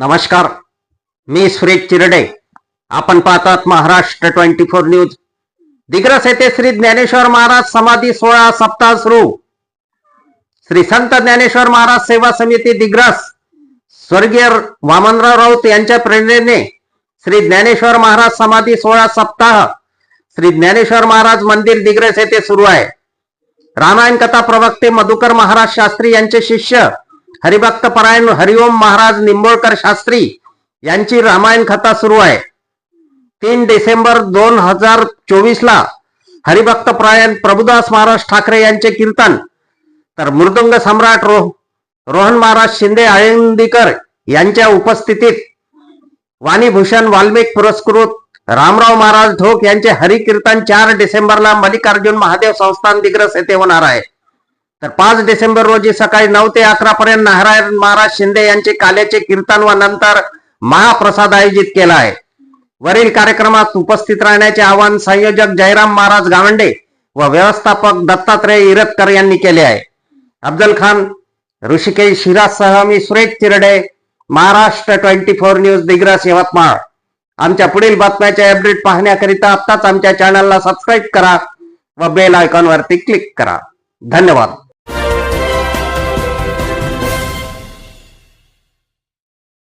नमस्कार मी सुरेश चिरडे. आपण पाहतात Maharashtra twenty four news. Digras येथे श्री ज्ञानेश्वर महाराज समाधी सोहळा सप्ताह सुरू. श्री संत ज्ञानेश्वर महाराज सेवा समिती दिग्रस स्वर्गीय वामनराव राऊत यांच्या प्रेरणेने श्री ज्ञानेश्वर महाराज समाधी सोहळा सप्ताह श्री ज्ञानेश्वर महाराज मंदिर दिग्रस येथे सुरू आहे. रामायण कथा प्रवक्ते मधुकर महाराज शास्त्री यांचे शिष्य हरिभक्त परायण हरिओम महाराज निंबोळकर शास्त्री यांची रामायण कथा सुरू आहे. तीन डिसेंबर दोन हजार चोवीस ला हरिभक्त परायण प्रभुदास महाराज ठाकरे यांचे कीर्तन. तर मृदुंग सम्राट रो रोहन महाराज शिंदे आळंदीकर यांच्या उपस्थितीत वाणीभूषण वाल्मिक पुरस्कृत रामराव महाराज ढोक यांचे हरिकीर्तन चार डिसेंबरला मल्लिकार्जुन महादेव संस्थान दिग्रस येथे होणार आहे. तर पाच डिसेंबर रोजी सकाळी नऊ ते अकरा पर्यंत नारायण महाराज शिंदे यांचे काल्याचे कीर्तन व नंतर महाप्रसाद आयोजित केला आहे. वरील कार्यक्रमात उपस्थित राहण्याचे आवाहन संयोजक जयराम महाराज गावंडे व व्यवस्थापक दत्तात्रय इरतकर यांनी केले आहे. अफजल खान ऋषिकेश शिराजसह मी Suresh Chirde Maharashtra twenty four news Digras Yavatmal. आमच्या पुढील बातम्याचे अपडेट पाहण्याकरिता आत्ताच आमच्या चॅनलला सबस्क्राईब करा व बेल आयकॉनवरती क्लिक करा. धन्यवाद.